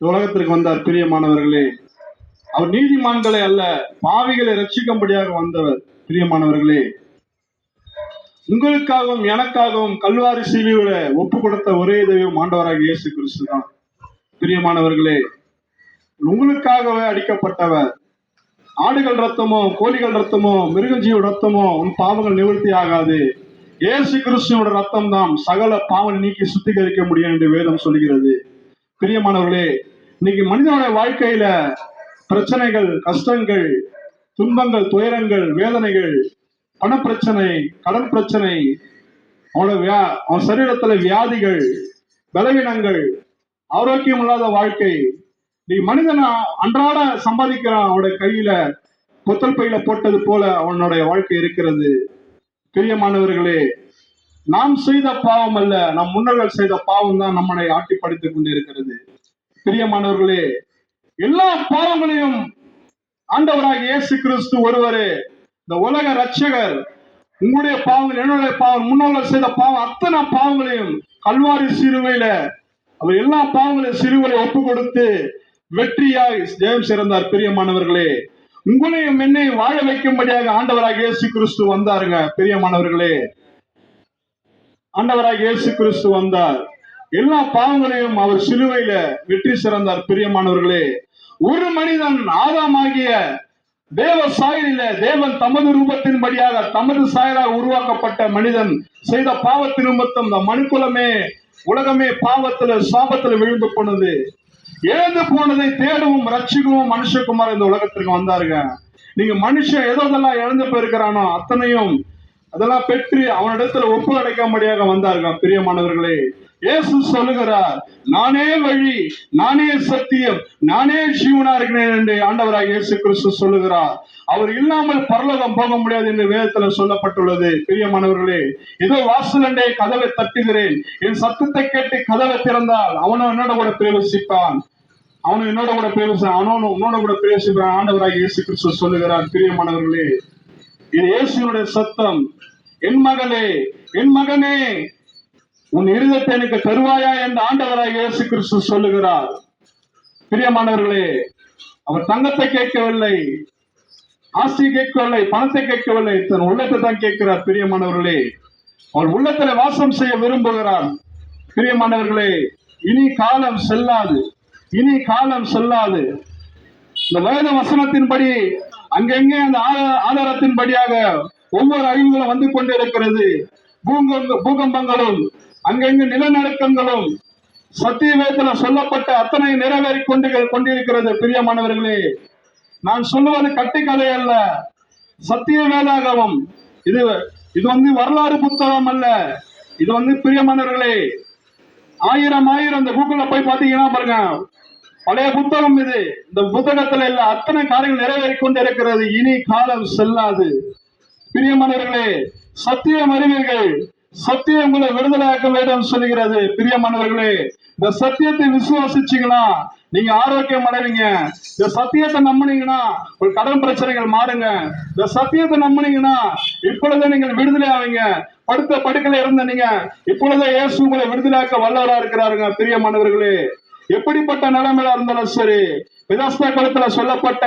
உலகத்திற்கு வந்தார் பிரியமானவர்களே அவர் நீதிமான்களை அல்ல பாவிகளை ரட்சிக்கும்படியாக வந்தவர் பிரியமானவர்களே உங்களுக்காகவும் எனக்காகவும் கல்வாரி சீலியோட ஒப்பு கொடுத்த ஒரே தெய்வம் ஆண்டவராக இயேசு கிறிஸ்து தான். பிரியமானவர்களே உங்களுக்காகவே அடிக்கப்பட்டவர். ஆடுகள் ரத்தமோ கோழிகள் ரத்தமோ மிருகஜீவ ரத்தமோ உன் பாவங்கள் நிவர்த்தி ஆகாது. இயேசு கிறிஸ்துவோட ரத்தம் தான் சகல பாவனை நீக்கி சுத்திகரிக்க முடியும் என்று வேதம் சொல்கிறது. பிரியமானவர்களே இன்னைக்கு மனிதனோட வாழ்க்கையில பிரச்சனைகள் கஷ்டங்கள் துன்பங்கள் துயரங்கள் வேதனைகள் பணப்பிரச்சனை கடன் பிரச்சனை அவனோட வியா அவன் சரீரத்துல வியாதிகள் பலவீனங்கள் ஆரோக்கியம் இல்லாத வாழ்க்கை நீ மனிதன் அன்றாட சம்பாதிக்கிறான் அவனோட கையில புத்தல் பையில போட்டது போல அவனுடைய வாழ்க்கை இருக்கிறது. பிரியமானவர்களே நாம் செய்த பாவம் அல்ல நம் முன்னோர்கள் செய்த பாவம் தான் நம்மளை ஆட்டிப்படுத்திக் கொண்டிருக்கிறது. பிரியமானவர்களே எல்லா பாவங்களையும் ஆண்டவராக இயேசு கிறிஸ்து ஒருவரே இந்த உலக ரட்சகர் உங்களுடைய பாவங்கள் என்னுடைய பாவம் முன்னோர்கள் செய்த பாவம் அத்தனை பாவங்களையும் கல்வாரி சிறுவையில அவர் எல்லா பாவங்களையும் சிறுவரை ஒப்பு கொடுத்து வெற்றியாய் ஜெயம் சிறந்தார். பிரியமானவர்களே உங்களையும் என்னையும் வாழ வைக்கும்படியாக ஆண்டவராக இயேசு கிறிஸ்து வந்தாருங்க. பிரியமானவர்களே ஆண்டவராக இயேசு கிறிஸ்து வந்தார். எல்லா பாவங்களையும் அவர் சிலுவையில வெற்றி சிறந்தார் பிரியமானவர்களே. ஒரு மனிதன் ஆதாமாகிய தேவ சாயலில தேவன் தமது ரூபத்தின் படியாக தமது சாயலாக உருவாக்கப்பட்ட மனிதன் செய்த பாவத்தின் நிமித்தம் இந்த மனுக்குலமே உலகமே பாவத்துல சாபத்துல விழுந்து போனது. இழந்து போனதை தேடவும் ரட்சிக்கவும் மனுஷகுமார் இந்த உலகத்திற்கு வந்தாருங்க. நீங்க மனுஷன் எதோ இதெல்லாம் இழந்து போயிருக்கிறானோ அத்தனையும் அதெல்லாம் பெற்று அவனிடத்துல ஒப்பு வந்தார்கள். பிரியமானவர்களே இயேசு சொல்லுகிறார் நானே வழி நானே சத்தியம் நானே ஜீவனா இருக்கிறேன் என்று ஆண்டவராக இயேசு கிறிஸ்து சொல்லுகிறார். அவர் இல்லாமல் பரலோகம் போக முடியாது என்று வேதத்துல சொல்லப்பட்டுள்ளது. பிரியமானவர்களே இதோ வாசலண்டே கதவை தட்டுகிறேன். என் சத்தத்தை கேட்டு கதவை திறந்தால் அவனும் என்னோட கூட பிரவேசிப்பான். அவனும் என்னோட கூட பிரவேச அவனும் உன்னோட கூட பிரவேசிப்பான் ஆண்டவராக இயேசு கிறிஸ்து சொல்லுகிறார். பிரியமானவர்களே இது இயேசுனுடைய சத்தம். என் மகளே என் மகனே உன் இருதத்தை எனக்கு தருவாயா என்று ஆண்டவராக இயேசு கிறிஸ்து சொல்லுகிறார். பிரியமானவர்களே அவர் தங்கத்தை கேட்கவில்லை ஆசி கேட்கவில்லை பணத்தை கேட்கவில்லை தன் உள்ளத்தை தான் கேட்கிறார். பிரியமானவர்களே அவர் உள்ளத்துல வாசம் செய்ய விரும்புகிறார். பிரியமானவர்களே இனி காலம் செல்லாது இனி காலம் செல்லாது. இந்த வேத வசனத்தின்படி அங்கங்கே அந்த ஆதாரத்தின் ஆதாரத்தின்படியாக ஒவ்வொரு அழிவுகளும் வந்து கொண்டிருக்கிறது. பூகம்பங்களும் அங்கங்கு நிலநடுக்கங்களும் சத்திய வேதத்துல சொல்லப்பட்ட அத்தனை நிறைவேறி கொண்டு கொண்டிருக்கிறது. பிரியமானவர்களே நான் சொல்லுவது கட்டுக்கதை அல்ல. சத்திய வேதாகவும் இது இது வந்து வரலாறு புத்தகம் அல்ல. இது வந்து பிரியமானவர்களே ஆயிரம் ஆயிரம் இந்த கூகுள்ல போய் பாத்தீங்கன்னா பாருங்க. பழைய புத்தகம் இது. இந்த புத்தகத்துல இல்ல அத்தனை காரியங்கள் நிறைவேறி கொண்டு இருக்கிறது இனி காலம் செல்லாது. பிரியமானவர்களே சத்தியம் அறிவீர்கள் சத்தியம் உங்களை விடுதலையாக்க வேண்டும் சொல்லுகிறது. பிரியமானவர்களே இந்த சத்தியத்தை விசுவாசிச்சீங்களா நீங்க ஆரோக்கியம் அடைவீங்க. இந்த சத்தியத்தை நம்பினீங்கன்னா ஒரு கடன் பிரச்சனைகள் மாறுங்க. இந்த சத்தியத்தை நம்பினீங்கன்னா இப்பொழுதே நீங்கள் விடுதலை ஆவீங்க. படுத்த படுக்கையில இருந்த நீங்க இப்பொழுதே இயேசு உங்களை விடுதலையாக்க வல்லவரா இருக்கிறாருங்க. பிரியமானவர்களே எப்படிப்பட்ட நிலைமையில இருந்தாலும் சரி விதாஸ்தா காலத்துல சொல்லப்பட்ட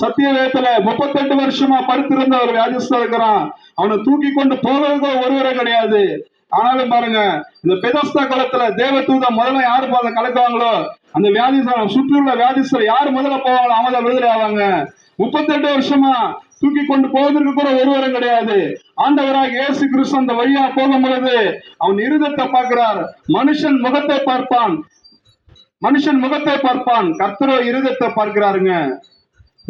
சத்திய வேதத்துல முப்பத்தெட்டு வருஷமா படுத்திருந்த ஒரு வியாதிஸ்தா இருக்கிறான். அவனை தூக்கி கொண்டு போகிறது ஒருவரே கிடையாது. ஆனாலும் பாருங்க இந்த பெதஸ்தா குளத்துல தேவதூத முதல்ல யாரு பாத கலக்குவாங்களோ அந்த வியாதிஸ்தர் சுற்றியுள்ள வியாதிஸ்தர் யாரு முதல்ல போவாங்களோ அவங்க தான் விடுதலை ஆவாங்க. முப்பத்தெட்டு வருஷமா தூக்கி கொண்டு போவதற்கு கூட ஒருவரும் கிடையாது. ஆண்டவராக இயேசு கிறிஸ்து அந்த வழியா போகும் பொழுது அவன் இருதத்தை பார்க்கிறார். மனுஷன் முகத்தை பார்ப்பான். மனுஷன் முகத்தை பார்ப்பான். கர்த்தரோ இருதத்தை பார்க்கிறாருங்க.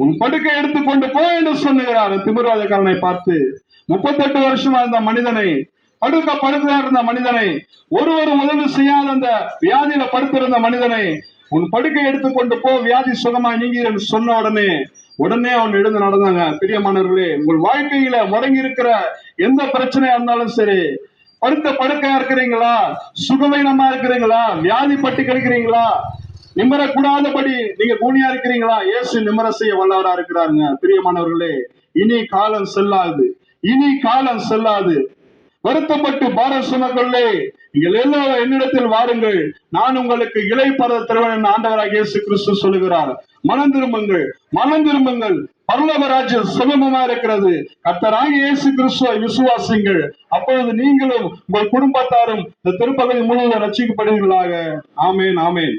உன் படுக்கை எடுத்துக்கொண்டு போ என்று சொல்லுகிறார். திமிர்வாதக்காரனை பார்த்து முப்பத்தெட்டு வருஷமா இருந்த மனிதனை படுக்க படுக்கிறார் இருந்த மனிதனை ஒருவரும் உதவி செய்யாத அந்த வியாதியில படுத்திருந்த மனிதனை உன் படுக்கை எடுத்துக்கொண்டு போ வியாதி சுகமா நீங்க என்று சொன்ன உடனே உடனே அவன் எழுந்து நடந்தாங்க. பிரியமானவர்களே உங்கள் வாழ்க்கையில முடங்கி இருக்கிற எந்த பிரச்சனையா இருந்தாலும் சரி படுத்த படுக்கையா இருக்கிறீங்களா? சுகவீனமா இருக்கிறீங்களா? வியாதி பட்டு கிடைக்கிறீங்களா? நிம்மரக்கூடாதபடி நீங்க கூனியா இருக்கிறீங்களா? இயேசு நிம்மர செய்ய வல்லவரா இருக்கிறாருங்க. பிரியமானவர்களே இனி காலம் செல்லாது. இனி காலம் செல்லாது. வருத்தப்பட்டு பாரம் சுமக்கொள்ளே நீங்கள் எல்லோரும் என்னிடத்தில் வாருங்கள். நான் உங்களுக்கு இலை பரத திருவன் என்று ஆண்டவராக இயேசு கிறிஸ்து சொல்லுகிறார். மனம் திரும்புங்கள். மனம் திரும்புங்கள். பரலோக ராஜ்யம் சுலபமா இருக்கிறது. கத்தராக இயேசு கிறிஸ்துவை விசுவாசிங்கள் அப்பொழுது நீங்களும் உங்கள் குடும்பத்தாரும் இந்த திருப்பகுதி முழுவதும் ரசிக்கப்படுவீர்களாக ஆமேன் ஆமேன்.